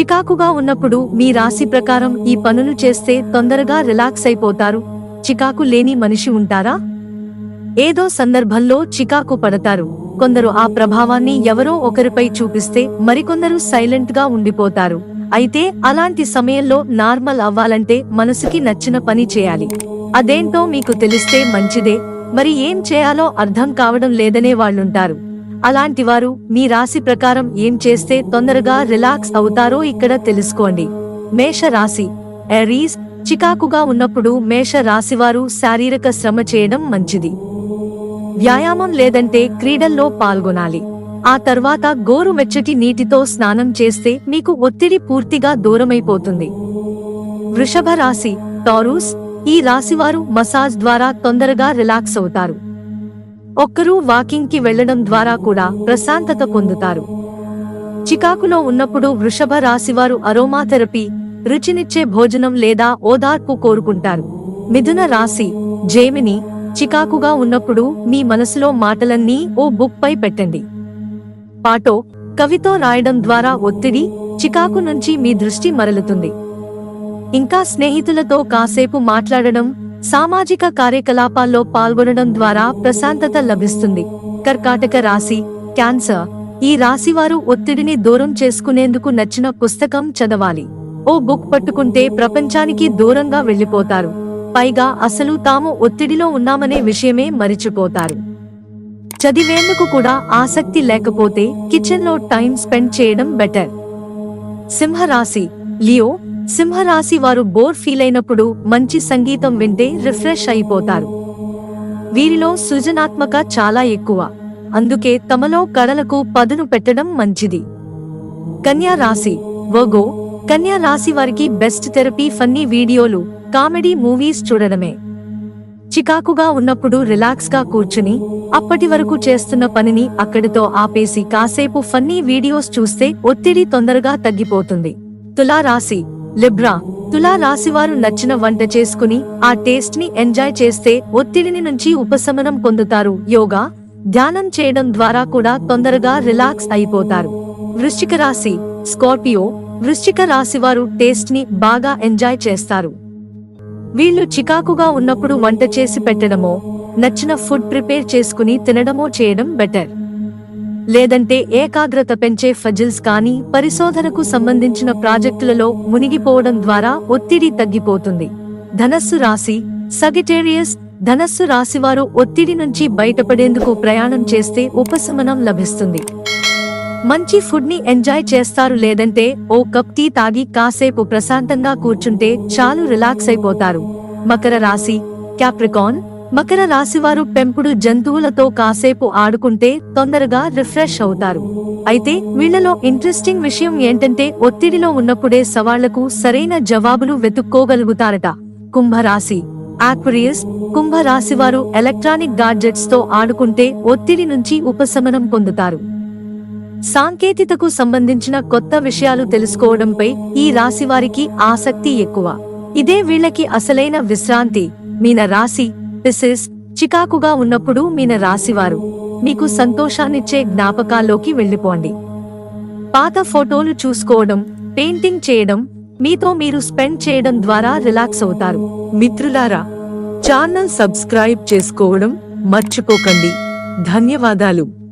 చికాకుగా ఉన్నప్పుడు మీ రాశి ప్రకారం ఈ పనులు చేస్తే తొందరగా రిలాక్స్ అయిపోతారు. చికాకు లేని మనిషి ఉంటారా? ఏదో సందర్భంలో చికాకు పడతారు. కొందరు ఆ ప్రభావాన్ని ఎవరో ఒకరిపై చూపిస్తే మరికొందరు సైలెంట్గా ఉండిపోతారు. అయితే అలాంటి సమయంలో నార్మల్ అవ్వాలంటే మనసుకి నచ్చిన పని చేయాలి. అదేంటో మీకు తెలిస్తే మంచిదే. మరి ఏం చేయాలో అర్థం కావడం లేదనే వాళ్ళుంటారు. అలాంటి వారు మీ రాశి ప్రకారం ఏం చేస్తే తొందరగా రిలాక్స్ అవుతారో ఇక్కడ తెలుసుకోండి. మేష రాశి ఎరీస్ చికాకుగా ఉన్నప్పుడు మేష రాశివారు శారీరక శ్రమ చేయడం మంచిది. వ్యాయామం లేదంటే క్రీడల్లో పాల్గొనాలి. ఆ తర్వాత గోరువెచ్చటి నీటితో స్నానం చేస్తే మీకు ఒత్తిడి పూర్తిగా దూరమైపోతుంది. వృషభ రాశి టారూస్ ఈ రాశివారు మసాజ్ ద్వారా తొందరగా రిలాక్స్ అవుతారు. ఒక్కరూ వాకింగ్కి వెళ్ళడం ద్వారా కూడా ప్రశాంతత పొందుతారు. చికాకులో ఉన్నప్పుడు వృషభ రాశివారు అరోమాథెరపీ రుచినిచ్చే భోజనం లేదా ఓదార్పు కోరుకుంటారు. మిథున రాశి జేమిని చికాకుగా ఉన్నప్పుడు మీ మనసులో మాటలన్నీ ఓ బుక్ పై పెట్టండి. పాటో కవితో రాయడం ద్వారా ఒత్తిడి చికాకు నుంచి మీ దృష్టి మరలుతుంది. ఇంకా స్నేహితులతో కాసేపు మాట్లాడడం సామాజిక కార్యకలాపాల్లో పాల్గొనడం ద్వారా ప్రశాంతత లభిస్తుంది. కర్కాటక రాశి క్యాన్సర్. ఈ రాశివారు ఒత్తిడిని దూరం చేసుకునేందుకు నచ్చిన పుస్తకం చదవాలి. ఓ బుక్ పట్టుకుంటే ప్రపంచానికి దూరంగా వెళ్ళిపోతారు పైగా అసలు తాము ఒత్తిడిలో ఉన్నామనే విషయమే మరిచిపోతారు. చదివేందుకు కూడా ఆసక్తి లేకపోతే కిచెన్లో టైం స్పెండ్ చేయడం బెటర్. సింహరాశి లియో సింహరాశి వారు బోర్ ఫీల్ అయినప్పుడు మంచి సంగీతం వింటే రిఫ్రెష్ అయిపోతారు. వీరిలో సృజనాత్మక చాలా ఎక్కువ. అందుకే తమలో కళలకు పదును పెట్టడం మంచిది. కన్యా రాశి. వగో కన్యా రాశి వారికి బెస్ట్ థెరపీ ఫన్నీ వీడియోలు కామెడీ మూవీస్ చూడడమే. చికాకుగా ఉన్నప్పుడు రిలాక్స్గా కూర్చుని అప్పటి వరకు చేస్తున్న పనిని అక్కడితో ఆపేసి కాసేపు ఫన్నీ వీడియోస్ చూస్తే ఒత్తిడి తొందరగా తగ్గిపోతుంది. తులా రాశి లిబ్రా. తులా రాశివారు నచ్చిన వంట చేసుకుని ఆ టేస్ట్ని ఎంజాయ్ చేస్తే ఒత్తిడిని నుంచి ఉపశమనం పొందుతారు. యోగా ధ్యానం చేయడం ద్వారా కూడా తొందరగా రిలాక్స్ అయిపోతారు. వృశ్చిక రాశి స్కార్పియో. వృశ్చిక రాశివారు టేస్ట్ని బాగా ఎంజాయ్ చేస్తారు. వీళ్ళు చికాకుగా ఉన్నప్పుడు వంట చేసి పెట్టడమో నచ్చిన ఫుడ్ ప్రిపేర్ చేసుకుని తినడమో చేయడం బెటర్. లేదంటే ఏకాగ్రత పెంచే ఫజిల్స్ కానీ పరిశోధనకు సంబంధించిన ప్రాజెక్టులలో మునిగిపోవడం ద్వారా ఒత్తిడి తగ్గిపోతుంది. ధనస్సు రాశి సగిటేరియస్ ధనస్సు రాశివారు ఒత్తిడి నుంచి బయటపడేందుకు ప్రయాణం చేస్తే ఉపశమనం లభిస్తుంది. మంచి ఫుడ్ని ఎంజాయ్ చేస్తారు లేదంటే ఓ కప్ టీ తాగి కాసేపు ప్రశాంతంగా కూర్చుంటే చాలు రిలాక్స్ అయిపోతారు. మకర రాశి క్యాప్రికాన్ మకర రాశివారు పెంపుడు జంతువులతో కాసేపు ఆడుకుంటే తొందరగా రిఫ్రెష్ అవుతారు. అయితే వీళ్ళలో ఇంట్రెస్టింగ్ విషయం ఏంటంటే ఒత్తిడిలో ఉన్నప్పుడే సవాళ్ళకు సరైన జవాబులు వెతుక్కోగలుగుతారట. కుంభరాశి ఆక్వరియస్ కుంభరాశివారు ఎలక్ట్రానిక్ గాడ్జెట్స్తో ఆడుకుంటే ఒత్తిడి నుంచి ఉపశమనం పొందుతారు. సాంకేతికకు సంబంధించిన కొత్త విషయాలు తెలుసుకోవడంపై ఈ రాశి వారికి ఆసక్తి ఎక్కువ. ఇదే వీళ్ళకి అసలైన విశ్రాంతి. మీన రాశి మిస్సెస్ చికాకుగా ఉన్నప్పుడు మీన రాశివారు. మీకు సంతోషాన్నిచ్చే జ్ఞాపకాల్లోకి వెళ్ళిపోండి. పాత ఫోటోలు చూసుకోవడం పెయింటింగ్ చేయడం మీతో మీరు స్పెండ్ చేయడం ద్వారా రిలాక్స్ అవుతారు. మిత్రులారా ఛానల్ సబ్స్క్రైబ్ చేసుకోవడం మర్చిపోకండి. ధన్యవాదాలు.